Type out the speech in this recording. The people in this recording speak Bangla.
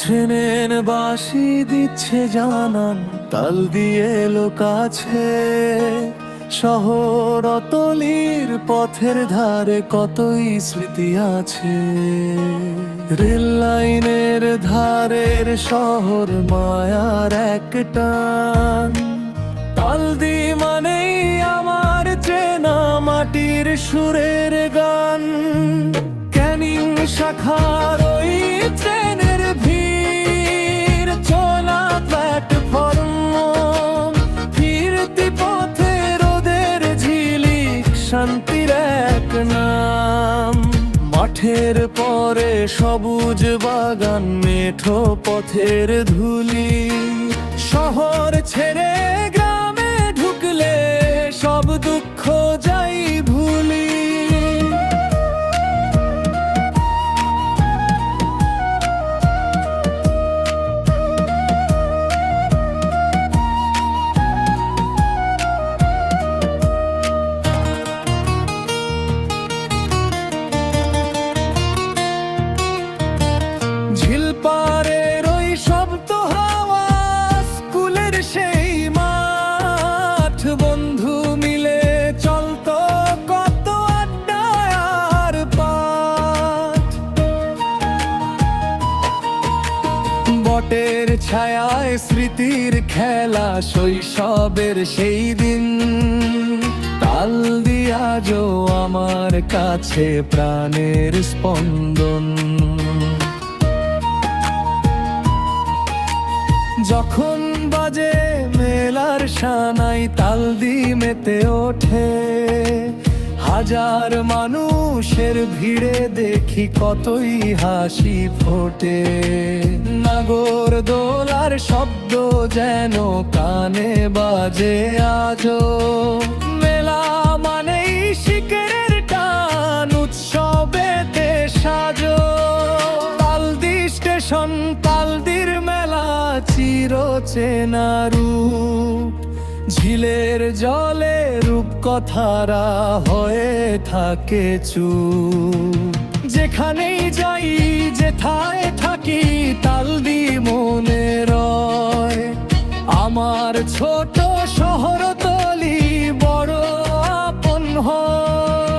ট্রেনের বাসি দিচ্ছে জানান, তাল দিয়ে এলো কাছে। শহর অতলির পথের ধারে কতই স্মৃতি আছে। রেল লাইনের ধারের শহর মায়ার এক টান। তালদি মানেই আমার চেনা মাটির সুরের গান। ক্যানিং শাখার ওই মাঠের পরে সবুজ বাগান মেঠো পথের ধুলি। বটের ছায়ায় স্মৃতির খেলা শৈশবের সেই দিন। তাল দিয়াজো আমার কাছে প্রাণের স্পন্দন। যখন বাজে মেলার সানাই তাল দি মেতে ওঠে হাজার মানুষের ভিড়ে দেখি কতই হাসি ফোটে। নাগর দোলার শব্দ যেন কানে বাজে আজো মেলা মানেই শিকেরের টান, উৎসবেতে সাজো। তালদি স্টেশন তালদির মেলা চির চেনা ঝিলের জলে রূপ কথারা হয়ে থাকে চু যেখানেই যাই, যেথায় থাকি তালদি মনে রয়। আমার ছোট শহর তলি বড় আপন হয়।